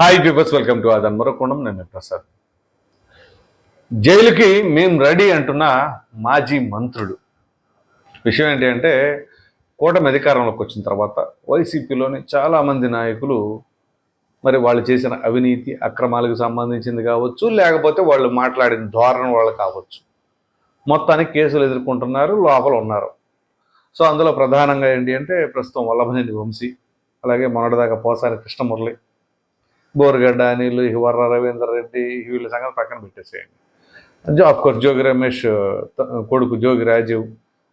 Hi peoples welcome to అదన్ మరొకొండం నేను ప్రసాద్ జైలుకి మేము రెడీ అంటున్న మాజీ మంత్రుడు. విషయం ఏంటి అంటే కూటమి అధికారంలోకి వచ్చిన తర్వాత వైసీపీలోని చాలామంది నాయకులు మరి వాళ్ళు చేసిన అవినీతి అక్రమాలకు సంబంధించింది కావచ్చు లేకపోతే వాళ్ళు మాట్లాడిన ధోరణి వాళ్ళు కావచ్చు. మొత్తానికి కేసులు ఎదుర్కొంటున్నారు లోపల ఉన్నారు. సో అందులో ప్రధానంగా ఏంటి అంటే ప్రస్తుతం వల్లభనేని వంశీ అలాగే మొన్నటిదాకా పోసారి కృష్ణమురళి బోర్గడ్డ అనిల్ వర్ర రవీందర్ రెడ్డి వీళ్ళ సంగతి పక్కన పెట్టేసేయండి. జో ఆఫ్ కోర్స్ జోగి రమేష్ కొడుకు జోగి రాజీవ్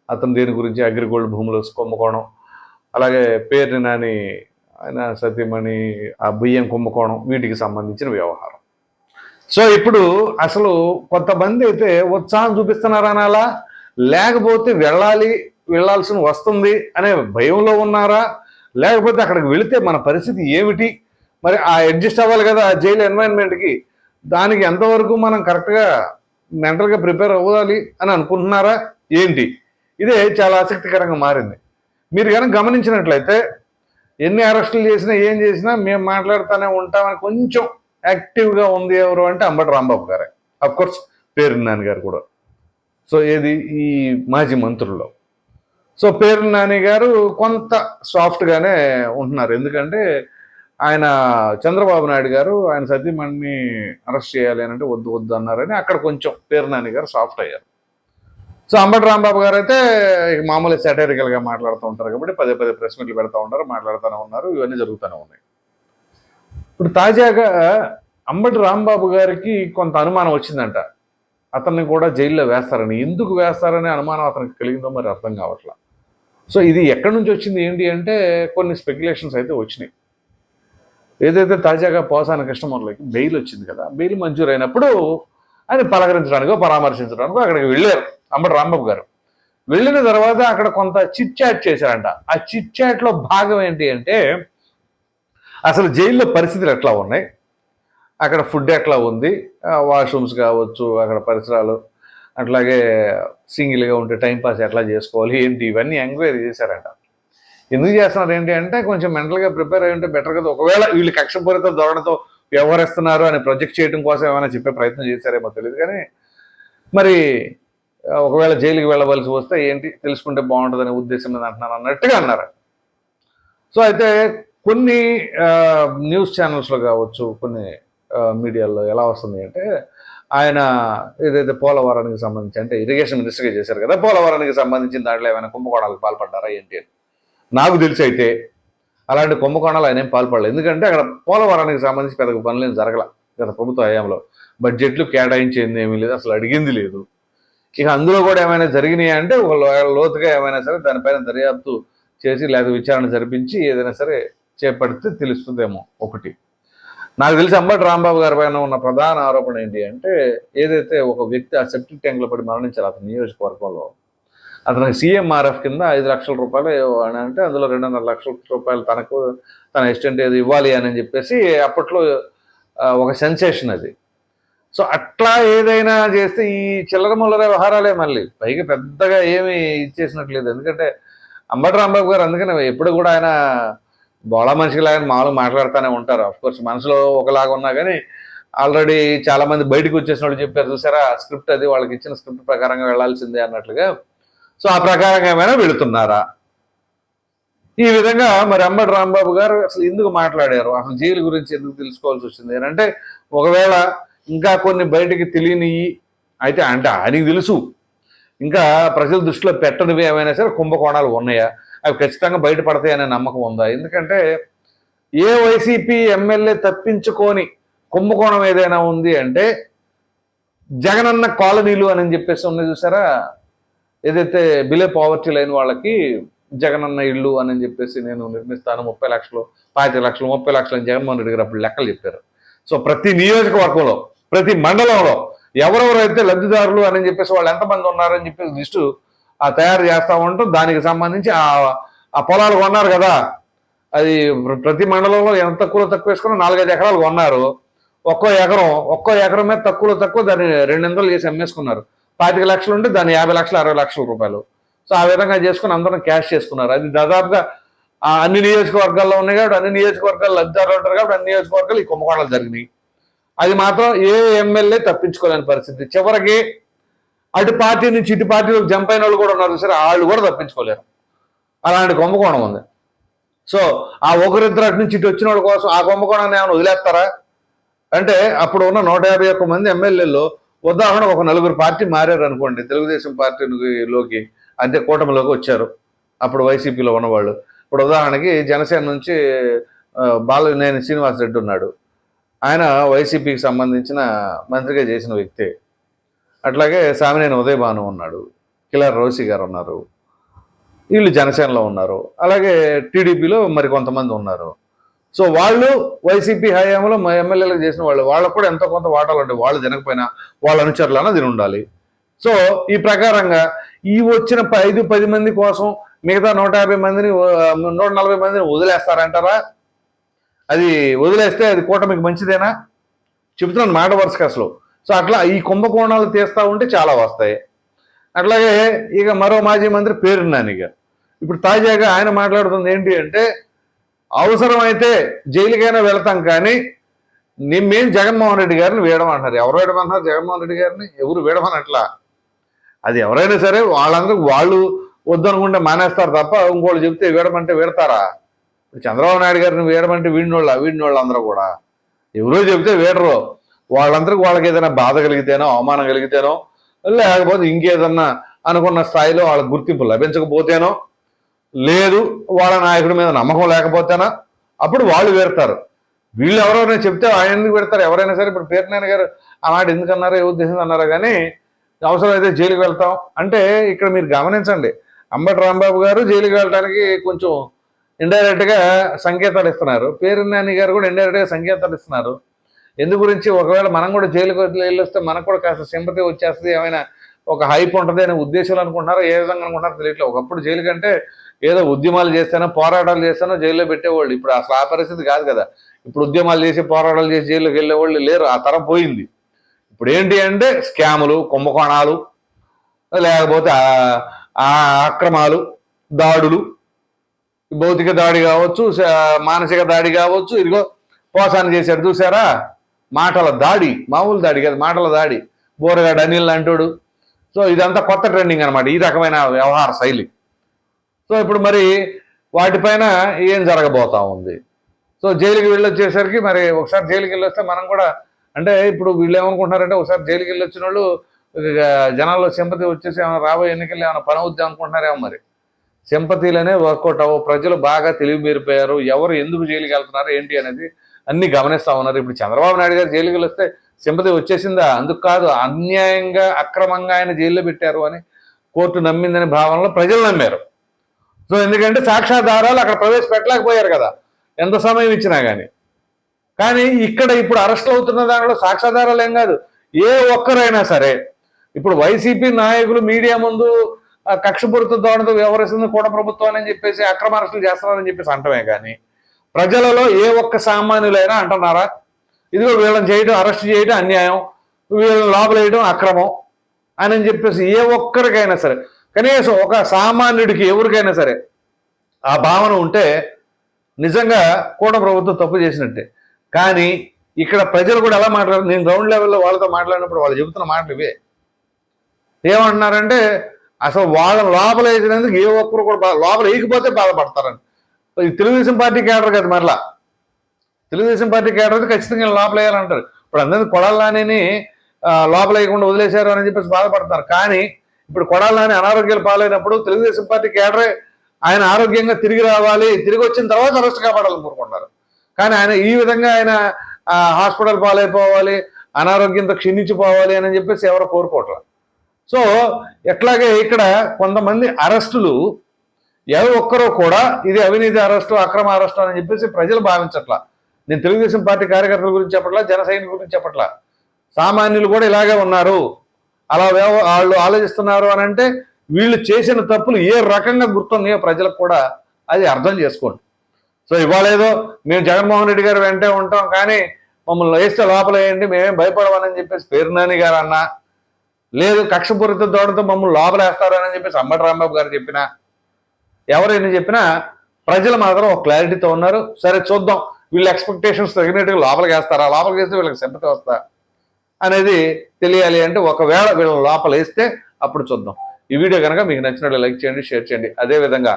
అతను దీని గురించి అగ్రిగోల్డ్ భూములు కుంభకోణం అలాగే పేరుని నాని ఆయన సతీమణి ఆ బియ్యం కుంభకోణం వీటికి సంబంధించిన వ్యవహారం. సో ఇప్పుడు అసలు కొంతమంది అయితే ఉత్సాహం చూపిస్తున్నారు అనాలా లేకపోతే వెళ్ళాలి వెళ్ళాల్సిన వస్తుంది అనే భయంలో ఉన్నారా? లేకపోతే అక్కడికి వెళితే మన పరిస్థితి ఏమిటి? మరి ఆ అడ్జస్ట్ అవ్వాలి కదా ఆ జైలు ఎన్వైరన్మెంట్కి దానికి ఎంతవరకు మనం కరెక్ట్గా మెంటల్గా ప్రిపేర్ అవ్వాలి అని అనుకుంటున్నారా? ఏంటి? ఇదే చాలా ఆసక్తికరంగా మారింది. మీరు కనుక గమనించినట్లయితే ఎన్ని అరెస్టులు చేసినా ఏం చేసినా మేము మాట్లాడుతూనే ఉంటామని కొంచెం యాక్టివ్గా ఉంది ఎవరు అంటే అంబటి రాంబాబు గారే. అఫ్కోర్స్ పేరు నాని గారు కూడా. సో ఏది? ఈ మాజీ మంత్రుల్లో. సో పేరు నాని గారు కొంత సాఫ్ట్గానే ఉంటున్నారు. ఎందుకంటే ఆయన చంద్రబాబు నాయుడు గారు ఆయన సతీమణిని అరెస్ట్ చేయాలి అని అంటే వద్దు వద్దు అన్నారని అక్కడ కొంచెం పేరునాని గారు సాఫ్ట్ అయ్యారు. సో అంబటి రాంబాబు గారు అయితే మామూలు సెటరికల్గా మాట్లాడుతూ ఉంటారు కాబట్టి పదే పదే ప్రెస్ మీట్లు పెడతా ఉంటారు మాట్లాడుతూనే ఉన్నారు ఇవన్నీ జరుగుతూనే ఉన్నాయి. ఇప్పుడు తాజాగా అంబటి రాంబాబు గారికి కొంత అనుమానం వచ్చిందంట. అతన్ని కూడా జైల్లో వేస్తారని. ఎందుకు వేస్తారనే అనుమానం అతనికి కలిగిందో మరి అర్థం కావట్లా. సో ఇది ఎక్కడి నుంచి వచ్చింది ఏంటి అంటే కొన్ని స్పెక్యులేషన్స్ అయితే వచ్చినాయి. ఏదైతే తాజాగా పోసాన కృష్ణమూర్లకి బెయిల్ వచ్చింది కదా బెయిల్ మంజూరు అయినప్పుడు ఆయన పలకరించడానికో పరామర్శించడానికో అక్కడికి వెళ్ళారు అంబటి రాంబాబు గారు. వెళ్ళిన తర్వాత అక్కడ కొంత చిట్ చాట్ చేశారంట. ఆ చిట్ చాట్లో భాగం ఏంటి అంటే అసలు జైల్లో పరిస్థితులు ఎట్లా ఉన్నాయి? అక్కడ ఫుడ్ ఎట్లా ఉంది? వాష్రూమ్స్ కావచ్చు అక్కడ పరిసరాలు అట్లాగే సింగిల్గా ఉంటే టైంపాస్ ఎట్లా చేసుకోవాలి? ఏంటి? ఇవన్నీ ఎంక్వైరీ చేశారంట. ఎందుకు చేస్తున్నారు ఏంటి అంటే కొంచెం మెంటల్గా ప్రిపేర్ అయి ఉంటే బెటర్ కదా. ఒకవేళ వీళ్ళు కక్షపూరిత ధోరణితో వ్యవహరిస్తున్నారు అని ప్రొజెక్ట్ చేయడం కోసం ఏమైనా చెప్పే ప్రయత్నం చేశారేమో తెలియదు కానీ మరి ఒకవేళ జైలుకి వెళ్ళవలసి వస్తే ఏంటి? తెలుసుకుంటే బాగుంటుందనే ఉద్దేశం మీద అంటున్నారు అన్నట్టుగా అన్నారు. సో అయితే కొన్ని న్యూస్ ఛానల్స్లో కావచ్చు కొన్ని మీడియాల్లో ఎలా వస్తుంది అంటే ఆయన ఏదైతే పోలవరానికి సంబంధించి అంటే ఇరిగేషన్ మినిస్టర్గా చేశారు కదా పోలవరానికి సంబంధించిన దాంట్లో ఏమైనా కుంభకోణాలకు పాల్పడ్డారా ఏంటి అని. నాకు తెలిసి అయితే అలాంటి కుంభకోణాలు ఆయన ఏం పాల్పడలేదు. ఎందుకంటే అక్కడ పోలవరానికి సంబంధించి పెద్ద పనులు ఏం జరగల గత ప్రభుత్వ హయాంలో. బడ్జెట్లు కేటాయించింది ఏమీ లేదు అసలు అడిగింది లేదు. ఇక అందులో కూడా ఏమైనా జరిగినాయి అంటే ఒక లోతుగా ఏమైనా సరే దానిపైన దర్యాప్తు చేసి లేదా విచారణ జరిపించి ఏదైనా సరే చేపడితే తెలుస్తుందేమో ఒకటి. నాకు తెలిసి అంబటి రాంబాబు గారి పైన ఉన్న ప్రధాన ఆరోపణ ఏంటి అంటే ఏదైతే ఒక వ్యక్తి ఆ సెప్టిక్ ట్యాంక్లో పడి మరణించారు అతని నియోజకవర్గంలో అతనికి సీఎంఆర్ఎఫ్ కింద ఐదు లక్షల రూపాయలు అని అంటే అందులో రెండున్నర లక్షల రూపాయలు తనకు తన ఎస్టెంట్ ఏది ఇవ్వాలి అని చెప్పేసి అప్పట్లో ఒక సెన్సేషన్ అది. సో అట్లా ఏదైనా చేస్తే ఈ చిల్లర ముల్లర వ్యవహారాలే మళ్ళీ. పైగా పెద్దగా ఏమి ఇచ్చేసినట్లేదు. ఎందుకంటే అంబటి రాంబాబు గారు అందుకనే ఎప్పుడు కూడా ఆయన బోళా మనిషిలాగా మామూలుగా మాట్లాడుతూనే ఉంటారు. అఫ్ కోర్స్ మనసులో ఒకలాగా ఉన్నా కానీ ఆల్రెడీ చాలామంది బయటకు వచ్చేసిన వాళ్ళు చెప్పారు చూసారా స్క్రిప్ట్ అది వాళ్ళకి ఇచ్చిన స్క్రిప్ట్ ప్రకారంగా వెళ్ళాల్సిందే అన్నట్లుగా. సో ఆ ప్రకారంగా ఏమైనా వెళుతున్నారా? ఈ విధంగా మరి అంబటి రాంబాబు గారు అసలు ఎందుకు మాట్లాడారు? అసలు జైలు గురించి ఎందుకు తెలుసుకోవాల్సి వచ్చింది? అంటే ఒకవేళ ఇంకా కొన్ని బయటికి తెలియనివి అయితే అంటే ఆయనకి తెలుసు. ఇంకా ప్రజల దృష్టిలో పెట్టనివి ఏమైనా సరే కుంభకోణాలు ఉన్నాయా? అవి ఖచ్చితంగా బయటపడతాయనే నమ్మకం ఉందా? ఎందుకంటే ఏ వైసీపీ ఎమ్మెల్యే తప్పించుకొని కుంభకోణం ఏదైనా ఉంది అంటే జగనన్న కాలనీలు అని చెప్పేసి ఉన్నాయి చూసారా? ఏదైతే బిలో పావర్టీ లైన్ వాళ్ళకి జగనన్న ఇల్లు అని చెప్పేసి నేను నిర్మిస్తాను ముప్పై లక్షలు పాతిక లక్షలు ముప్పై లక్షలు అని జగన్మోహన్ రెడ్డి గారు అప్పుడు లెక్కలు చెప్పారు. సో ప్రతి నియోజకవర్గంలో ప్రతి మండలంలో ఎవరెవరైతే లబ్ధిదారులు అని చెప్పేసి వాళ్ళు ఎంతమంది ఉన్నారని చెప్పేసి లిస్టు ఆ తయారు చేస్తూ ఉంటాం దానికి సంబంధించి ఆ ఆ పొలాలు కొన్నారు కదా. అది ప్రతి మండలంలో ఎంత తక్కువలో తక్కువ వేసుకున్నా నాలుగైదు ఎకరాలు కొన్నారు. ఒక్కో ఎకరం ఒక్కో ఎకరం మీద తక్కువలో తక్కువ దాన్ని రెండొందలు చేసి అమ్మేసుకున్నారు. పాతిక లక్షలు ఉంటే దాని యాభై లక్షలు అరవై లక్షల రూపాయలు. సో ఆ విధంగా చేసుకుని అందరం క్యాష్ చేసుకున్నారు. అది దాదాపుగా ఆ అన్ని నియోజకవర్గాల్లో ఉన్నాయి కాబట్టి అన్ని నియోజకవర్గాలు లబ్ధిదారులు ఉంటారు కాబట్టి అన్ని నియోజకవర్గాలు ఈ కుంభకోణాలు జరిగినాయి. అది మాత్రం ఏ ఎమ్మెల్యే తప్పించుకోలేని పరిస్థితి. చివరికి అటు పార్టీ నుంచి ఇటు పార్టీలోకి జంప్ అయిన వాళ్ళు కూడా ఉన్నారు సరే వాళ్ళు కూడా తప్పించుకోలేరు. అలాంటి కుంభకోణం ఉంది. సో ఆ ఒకరిద్దరు అటు నుంచి ఇటు వచ్చిన వాళ్ళ కోసం ఆ కుంభకోణాన్ని ఏమైనా వదిలేస్తారా? అంటే అప్పుడు ఉన్న నూట యాభై ఒక్క మంది ఎమ్మెల్యేలు ఉదాహరణ ఒక నలుగురు పార్టీ మారారు అనుకోండి తెలుగుదేశం పార్టీలోకి అంటే కూటమిలోకి వచ్చారు. అప్పుడు వైసీపీలో ఉన్నవాళ్ళు. ఇప్పుడు ఉదాహరణకి జనసేన నుంచి ఆ, బాలనేని శ్రీనివాస్ రెడ్డి ఉన్నాడు. ఆయన వైసీపీకి సంబంధించిన మంత్రిగా చేసిన వ్యక్తే. అట్లాగే సామినేని ఉదయభాను ఉన్నాడు. కిలార్ రోసి గారు ఉన్నారు. వీళ్ళు జనసేనలో ఉన్నారు. అలాగే టీడీపీలో మరి కొంతమంది ఉన్నారు. సో వాళ్ళు వైసీపీ హయాంలో మా ఎమ్మెల్యేలకు చేసిన వాళ్ళు వాళ్ళకు కూడా ఎంతో కొంత వాటాలు ఉంటాయి వాళ్ళు తినకపోయినా వాళ్ళ అనుచరులన్నా తిని ఉండాలి. సో ఈ ప్రకారంగా ఈ వచ్చిన ప- ఐదు పది మంది కోసం మిగతా నూట యాభై మందిని నూట నలభై మందిని వదిలేస్తారంటారా? అది వదిలేస్తే అది కూటమికి మంచిదేనా? చెబుతున్నాను మాట వరుస అసలు సో అట్లా ఈ కుంభకోణాలు తీస్తా ఉంటే చాలా వస్తాయి. అట్లాగే ఇక మరో మాజీ మంత్రి పేరున్నాను ఇక. ఇప్పుడు తాజాగా ఆయన మాట్లాడుతుంది ఏంటి అంటే అవసరమైతే జైలుకైనా వెళ్తాం కానీ మేము జగన్మోహన్ రెడ్డి గారిని వేయడమంటారు ఎవరు వేయడమన్నారు జగన్మోహన్ రెడ్డి గారిని? ఎవరు వేయడమనట్లా అది ఎవరైనా సరే వాళ్ళందరూ వాళ్ళు వద్దనుకుంటే మానేస్తారు తప్ప ఇంకోళ్ళు చెప్తే వేయడమంటే వేడతారా? ఇప్పుడు చంద్రబాబు నాయుడు గారిని వేయడమంటే వీడినోళ్ళ వీడినోళ్ళు అందరూ కూడా. ఎవరో చెబితే వేడరు. వాళ్ళందరికీ వాళ్ళకి ఏదైనా బాధ కలిగితేనో అవమానం కలిగితేనో లేకపోతే ఇంకేదన్నా అనుకున్న స్థాయిలో వాళ్ళకి గుర్తింపు లభించకపోతేనో లేదు వాళ్ళ నాయకుడి మీద నమ్మకం లేకపోతేనా? అప్పుడు వాళ్ళు వేరుతారు. వీళ్ళు ఎవరైనా చెప్తే ఆయన ఎందుకు పెడతారు? ఎవరైనా సరే ఇప్పుడు పేర్నాయన గారు ఆనాడు ఎందుకన్నారో ఏ ఉద్దేశం అన్నారో కానీ అవసరమైతే జైలుకి వెళ్తాం. అంటే ఇక్కడ మీరు గమనించండి అంబటి రాంబాబు గారు జైలుకి వెళ్ళడానికి కొంచెం ఇండైరెక్ట్గా సంకేతాలు ఇస్తున్నారు. పేరు గారు కూడా ఇండైరెక్ట్గా సంకేతాలు ఇస్తున్నారు. ఎందు గురించి ఒకవేళ మనం కూడా జైలుకి వెళ్ళొస్తే మనకు కూడా కాస్త సింపతి వచ్చేస్తుంది ఏమైనా ఒక హైప్ ఉంటుంది అనే ఉద్దేశాలు అనుకుంటున్నారో ఏ విధంగా అనుకుంటున్నారో తెలియట్లేదు. ఒకప్పుడు జైలు కంటే ఏదో ఉద్యమాలు చేస్తానో పోరాటాలు చేస్తానో జైల్లో పెట్టేవాళ్ళు. ఇప్పుడు అసలు ఆ పరిస్థితి కాదు కదా. ఇప్పుడు ఉద్యమాలు చేసి పోరాటాలు చేసి జైల్లోకి వెళ్ళేవాళ్ళు లేరు. ఆ తరం పోయింది. ఇప్పుడు ఏంటి అంటే స్కాములు కుంభకోణాలు లేకపోతే ఆ- అక్రమాలు దాడులు. భౌతిక దాడి కావచ్చు మానసిక దాడి కావచ్చు. ఇదిగో పోసాన్ని చేశారు? చూసారా మాటల దాడి. మామూలు దాడి కాదు మాటల దాడి. బోరగాడు అనిల్ అంటాడు. సో ఇదంతా కొత్త ట్రెండింగ్ అనమాట ఈ రకమైన వ్యవహార శైలి. సో ఇప్పుడు మరి వాటిపైన ఏం జరగబోతా ఉంది? సో జైలుకి వెళ్ళొచ్చేసరికి మరి ఒకసారి జైలుకి వెళ్ళొస్తే మనం కూడా అంటే ఇప్పుడు వీళ్ళు ఏమనుకుంటున్నారంటే ఒకసారి జైలుకి వెళ్ళొచ్చిన వాళ్ళు జనాల్లో సింపతి వచ్చేసి ఏమైనా రాబోయే ఎన్నికలు ఏమైనా పని అవుద్దాం అనుకుంటున్నారేమో మరి. సింపతీలనే వర్కౌట్ అవ్వ ప్రజలు బాగా తెలివి మీరిపోయారు ఎవరు ఎందుకు జైలుకి వెళ్తున్నారు ఏంటి అనేది అన్ని గమనిస్తా ఉన్నారు. ఇప్పుడు చంద్రబాబు నాయుడు గారు జైలుకి వస్తే సింపతి వచ్చేసిందా? అందుకు కాదు అన్యాయంగా అక్రమంగా ఆయన జైల్లో పెట్టారు అని కోర్టు నమ్మిందనే భావనలో ప్రజలు నమ్మారు. సో ఎందుకంటే సాక్ష్యాధారాలు అక్కడ ప్రవేశపెట్టలేకపోయారు కదా. ఎంత సమయం ఇచ్చినా కానీ కానీ ఇక్కడ ఇప్పుడు అరెస్ట్ అవుతున్న దానిలో సాక్ష్యాధారాలు ఏం కాదు. ఏ ఒక్కరైనా సరే ఇప్పుడు వైసీపీ నాయకులు మీడియా ముందు కక్షపూరిత ధోరణితో వ్యవహరిస్తుంది కూడా ప్రభుత్వం అని చెప్పేసి అక్రమ అరెస్టులు చేస్తున్నారని చెప్పేసి అంటమే కానీ ప్రజలలో ఏ ఒక్క సామాన్యులైనా అంటున్నారా? ఇదిగో వీళ్ళని చేయడం అరెస్ట్ చేయడం అన్యాయం వీళ్ళని లోపలేయడం అక్రమం అని చెప్పేసి ఏ ఒక్కరికైనా సరే కనీసం ఒక సామాన్యుడికి ఎవరికైనా సరే ఆ భావన ఉంటే నిజంగా కూడా ప్రభుత్వం తప్పు చేసినట్టే. కానీ ఇక్కడ ప్రజలు కూడా ఎలా మాట్లాడారు? నేను గ్రౌండ్ లెవెల్లో వాళ్ళతో మాట్లాడినప్పుడు వాళ్ళు చెబుతున్న మాటలు ఇవే. ఏమంటున్నారంటే అసలు వాళ్ళ లోపల వేసినందుకు ఏ ఒక్కరు కూడా లోపల వేయకపోతే బాధపడతారని. తెలుగుదేశం పార్టీ కేడర్ కదా మరలా. తెలుగుదేశం పార్టీ కేడర్ అయితే ఖచ్చితంగా లోపల వేయాలంటారు. ఇప్పుడు అందరినీ కొడాలని లోపల వేయకుండా వదిలేశారు అని చెప్పేసి బాధపడతారు. కానీ ఇప్పుడు కొడాలని అనారోగ్యాలు పాలైనప్పుడు తెలుగుదేశం పార్టీ కేడరే ఆయన ఆరోగ్యంగా తిరిగి రావాలి. తిరిగి వచ్చిన తర్వాత అరెస్ట్ కాపాడాలని కోరుకుంటారు కానీ ఆయన ఈ విధంగా ఆయన హాస్పిటల్ పాలైపోవాలి అనారోగ్యంతో క్షీణించిపోవాలి అని చెప్పేసి ఎవరు కోరుకోవట్ల? సో ఎట్లాగే ఇక్కడ కొంతమంది అరెస్టులు ఎవరు ఒక్కరూ కూడా ఇది అవినీతి అరెస్టు అక్రమ అరెస్టు అని చెప్పేసి ప్రజలు భావించట్లా. నేను తెలుగుదేశం పార్టీ కార్యకర్తల గురించి చెప్పట్లా జన గురించి చెప్పట్లా. సామాన్యులు కూడా ఇలాగే ఉన్నారు. అలా వాళ్ళు ఆలోచిస్తున్నారు అని అంటే వీళ్ళు చేసిన తప్పులు ఏ రకంగా గుర్తున్నాయో ప్రజలకు కూడా అది అర్థం చేసుకోండి. సో ఇవాళ ఏదో మేము జగన్మోహన్ రెడ్డి గారు వెంటే ఉంటాం కానీ మమ్మల్ని వేస్తే లోపల వేయండి మేమేం భయపడమని చెప్పేసి పేరునాని గారు అన్నా లేదు కక్షపూరిత దోడతో మమ్మల్ని లోపలేస్తారు అని చెప్పేసి అంబటి రాంబాబు గారు చెప్పినా ఎవరైనా చెప్పినా ప్రజలు మాత్రం ఒక క్లారిటీతో ఉన్నారు. సరే చూద్దాం. వీళ్ళ ఎక్స్పెక్టేషన్స్ తగినట్టుగా లోపలికి వేస్తారా? లోపలికి వేస్తే వీళ్ళకి సింపతి వస్తా అనేది తెలియాలి అంటే ఒకవేళ వీళ్ళ లోపల వేస్తే అప్పుడు చూద్దాం. ఈ వీడియో కనుక మీకు నచ్చినట్లు లైక్ చేయండి షేర్ చేయండి. అదేవిధంగా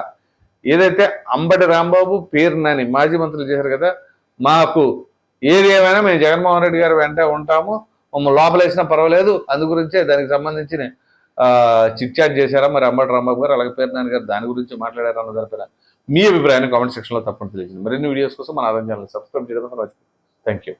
ఏదైతే అంబటి రాంబాబు పేరు నాని మాజీ మంత్రులు చేశారు కదా మాకు ఏది ఏమైనా మేము జగన్మోహన్ రెడ్డి గారు వెంట ఉంటాము. మమ్మల్ని లోపలేసినా పర్వాలేదు. అందు గురించే దానికి సంబంధించిన చిట్ చాట్ చేశారా మరి అంబటి రాంబాబు గారు అలాగే పేరు నాని గారు దాని గురించి మాట్లాడారా అన్న దానిపైన మీ అభిప్రాయాన్ని కామెంట్ సెక్షన్లో తప్పని తెలియజేయండి. మరిన్ని వీడియోస్ కోసం మన ఆదాయం ఛానల్ సబ్స్క్రైబ్ చేయడం థ్యాంక్ యూ